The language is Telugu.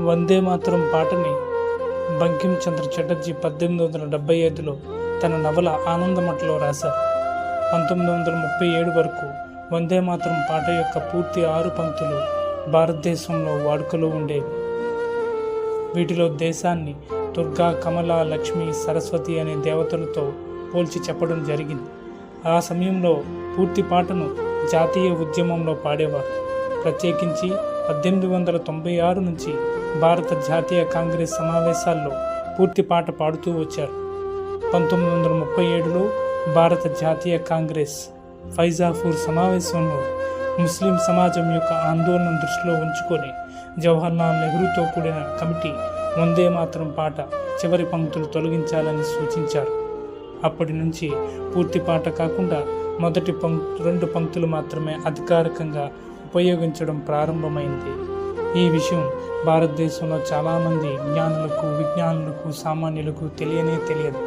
వందే మాత్రం పాటని బంకించంద్ర చటర్జీ పద్దెనిమిది వందల డెబ్బై ఐదులో తన నవల ఆనందమఠలో రాశారు. పంతొమ్మిది వందల ముప్పై ఏడు వరకు వందే మాత్రం పాట యొక్క పూర్తి ఆరు పంక్తులు భారతదేశంలో వాడుకలో ఉండేవి. వీటిలో దేశాన్ని దుర్గా కమల లక్ష్మి సరస్వతి అనే దేవతలతో పోల్చి చెప్పడం జరిగింది. ఆ సమయంలో పూర్తి పాటను జాతీయ ఉద్యమంలో పాడేవారు. ప్రత్యేకించి పద్దెనిమిది వందల తొంభై ఆరు నుంచి భారత జాతీయ కాంగ్రెస్ సమావేశాల్లో పూర్తి పాట పాడుతూ వచ్చారు. పంతొమ్మిది వందల ముప్పై ఏడులో భారత జాతీయ కాంగ్రెస్ ఫైజాపూర్ సమావేశంలో ముస్లిం సమాజం యొక్క ఆందోళన దృష్టిలో ఉంచుకొని జవహర్లాల్ నెహ్రూతో కూడిన కమిటీ వందే మాత్రం పాట చివరి పంక్తులు తొలగించాలని సూచించారు. అప్పటి నుంచి పూర్తి పాట కాకుండా మొదటి పంక్ రెండు పంక్తులు మాత్రమే అధికారికంగా ఉపయోగించడం ప్రారంభమైంది. ఈ విషయం భారతదేశంలో చాలామంది జ్ఞానులకు విజ్ఞానులకు సామాన్యులకు తెలియనే తెలియదు.